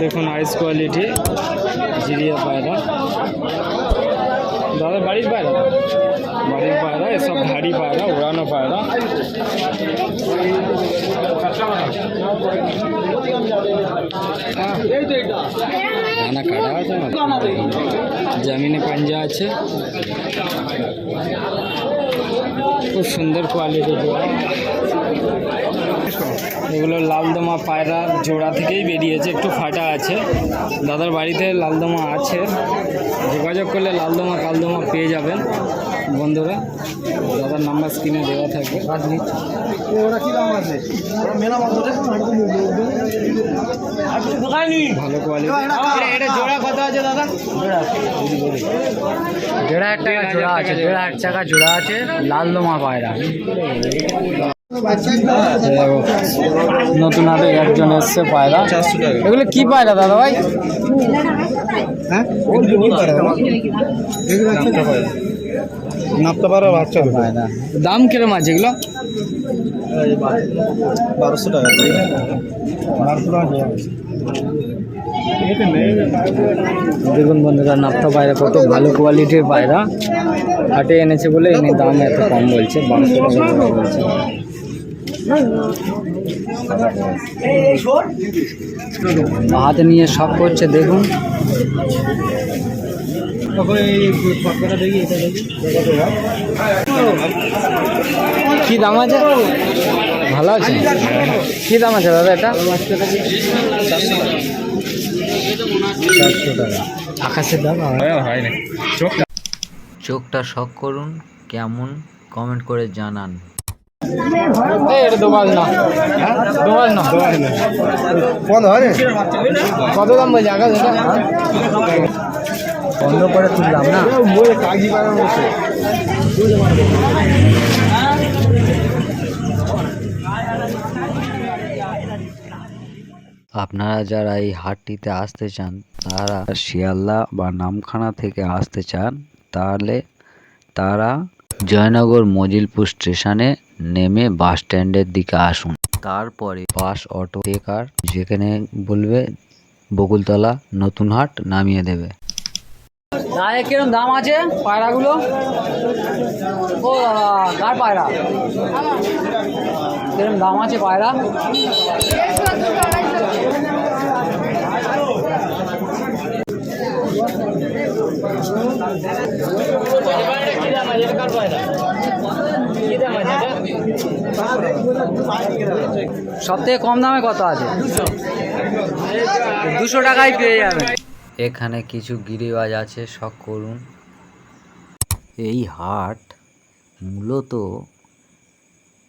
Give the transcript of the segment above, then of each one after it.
দেখুন আইস কোয়ালিটি জিরিয়া পায়রা। দাদা, বাড়ির পায়রা? বাড়ির পায়রা, এসব ভারী পায়রা, উড়ানো পায়রা। কাটা আছে জমিনে পাঞ্জা আছে। খুব সুন্দর কোয়ালিটি এগুলো লালদমা পায়রার জোড়া থেকেই বেরিয়েছে একটু ফাটা আছে। দাদার বাড়িতে লালদমা আছে। যোগাযোগ করলে লালদমা কালদমা পেয়ে যাবেন বন্ধুরা। দাদার নাম্বার স্ক্রিনে দেওয়া থাকবে। ওরা কি দাম আছে? ওরা মেলা মাত্র ভালো কোয়ালিটি এটা জোড়া কত আছে দাদা? দেড় হাজার টাকা জোড়া আছে দেড় হাজার টাকা জোড়া আছে লালদমা পায়রা। নতুন হাটে একজন এসছে পায়রা। এগুলো কি পায়রা দাদা ভাই? হ্যাঁ? নাপতে পারো বাচ্চা পায়রা। দাম কিরম আছে এগুলো? বারোশো টাকা। বারোশো টাকা দেখুন বন্ধুরা নাপ্তা পায়রা কত ভালো কোয়ালিটির পায়রা। হাটে এনেছে বলে এনে দাম এত কম বলছে বারোশো টাকা বলছে। হাতে নিয়ে সব করছে দেখুন। কি দাম আছে? ভালো আছে? কি দাম আছে দাদা এটা? আকাশের দাম হয় না চোখটা শখ করুন কেমন কমেন্ট করে জানান। এটা দোকান না। দোকান না। বন্ধ হয় না? কত দাম বলছে? আকাশ এটা বন্ধ করে তুললাম না। আপনারা যারা এই হাটটিতে আসতে চান তারা শিয়ালদা বা নামখানা থেকে আসতে চান তাহলে তারা জয়নগর মজিলপুর স্টেশনে নেমে বাস স্ট্যান্ডের দিকে আসুন। তারপরে বাস, অটো কার যেখানে বলবে বকুলতলা নতুন হাট নামিয়ে দেবে। গায়ে কিরম দাম আছে পায়রাগুলো? ও কার পায়রা? কিরম দাম আছে পায়রা? সব থেকে কম দামে কত আছে? দুশো টাকায় পেয়ে যাবেন। এখানে কিছু গিরিবাজ আছে শখ করুন। এই হাট মূলত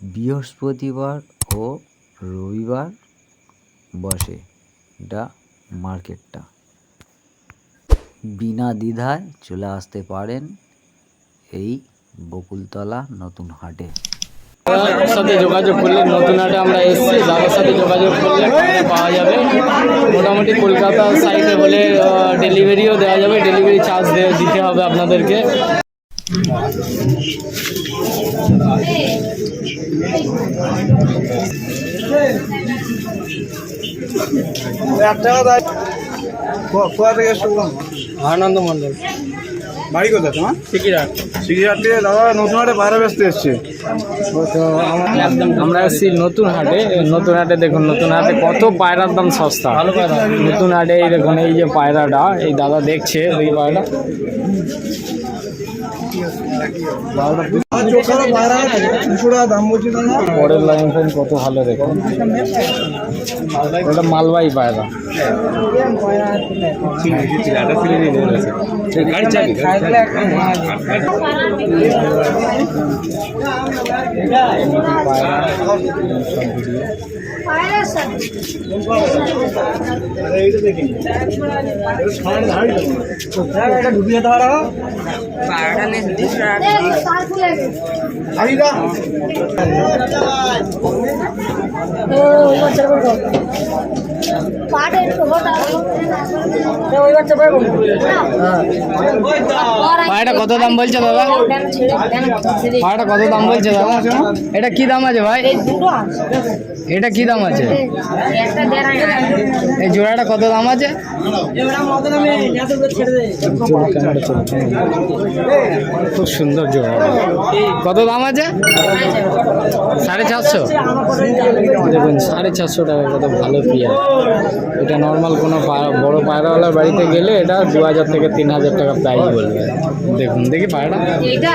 বৃহস্পতিবার ও রবিবার বসে এটা মার্কেটটা। বিনা দ্বিধায় চলে আসতে পারেন এই বকুলতলা নতুন হাটে। দাদার সাথে যোগাযোগ করলে নতুন হাটে আমরা এসেছি দাদার সাথে যোগাযোগ করলে পাওয়া যাবে। মোটামুটি কলকাতা সাইডে হলে ডেলিভারিও দেওয়া যাবে ডেলিভারি চার্জ দিতে হবে আপনাদেরকে? আনন্দ মন্ডল বাড়ি কোথায় তোমার? সিকিরাট থেকে দাদা নতুন হাটে বাইরে ব্যস্ত এসছে। তো আমরা এসেছি নতুন হাটে। নতুন হাটে দেখুন নতুন হাটে কত পায়রার দাম সস্তা। ভালো পায়রা। নতুন হাটে এই দেখুন এই যে পায়রাটা এই দাদা দেখছে ওই পায়রা পরের লাইন ফোন কত ভালো দেখুন ওটা মালবাই পায়রা। এটা ঢুকে যেতে পারো আমিরা পায়রাটা কত দাম বলছে দাদা? পায়রাটা কত দাম বলছে দাদা? এটা কি দাম আছে ভাই? এটা কি দাম আছে? এই জোড়াটা কত দাম আছে। খুব সুন্দর জোড়া। কত দাম আছে? সাড়ে চারশো? দেখুন সাড়ে চারশো টাকা কত ভালো পিয়া এটা নর্মাল কোনো পা- বড় পায়রাওয়ালার বাড়িতে গেলে এটা দু হাজার থেকে তিন হাজার টাকা প্রাইস বলবে। দেখুন দেখি পায়রা এটা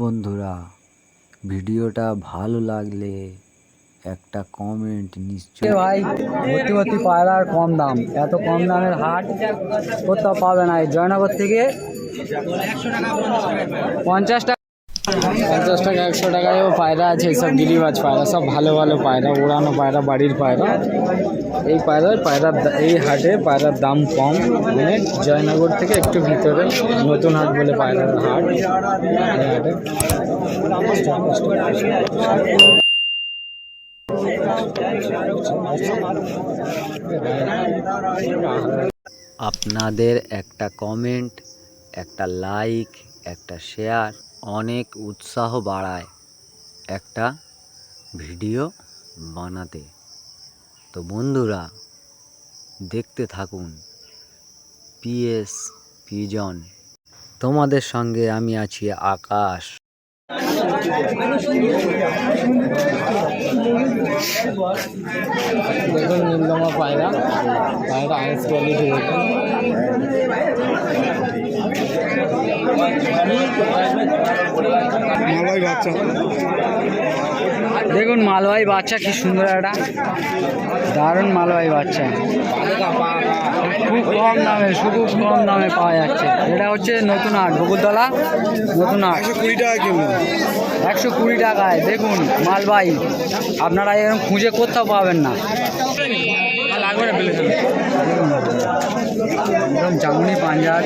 বন্ধুরা, ভিডিওটা ভালো লাগলে একটা কমেন্ট নিশ্চয় ভাই ভর্তি ভর্তি পায়রার কম দাম। এত কম দামের হাট কোথাও পাবে না। জয়নগর থেকে পঞ্চাশ টাকা পঞ্চাশ টাকা, একশো টাকায়ও পায়রা আছে, সব গিরিবাজ পায়রা, সব ভালো ভালো পায়রা, উড়ানো পায়রা, বাড়ির পায়রা। এই পায়রার পায়রার এই হাটে পায়রার দাম কম মানে জয়নগর থেকে একটু ভিতরে, নতুন হাট বলে পায়রার হাট। এই হাটে আপনাদের একটা কমেন্ট একটা লাইক একটা শেয়ার অনেক উৎসাহ বাড়ায় একটা ভিডিও বানাতে। তো বন্ধুরা দেখতে থাকুন। PS pigeon. তোমাদের সঙ্গে আমি আছি আকাশ। দেখুন নীলদমা পায়রা। পায়রা আইস কোয়ালিটি দেখুন মালবাই বাচ্চা দেখুন মালবাহী বাচ্চা কি সুন্দর একটা দারুণ মালবাহী বাচ্চা। খুব কম দামে শুধু কম দামে পাওয়া যাচ্ছে। এটা হচ্ছে নতুন হাট বকুলতলা নতুন একশো কুড়ি টাকা কিলো। একশো কুড়ি টাকায় দেখুন মালবাহী। আপনারা এরকম খুঁজে কোথাও পাবেন না। একদম জামুনি পাঞ্জাব।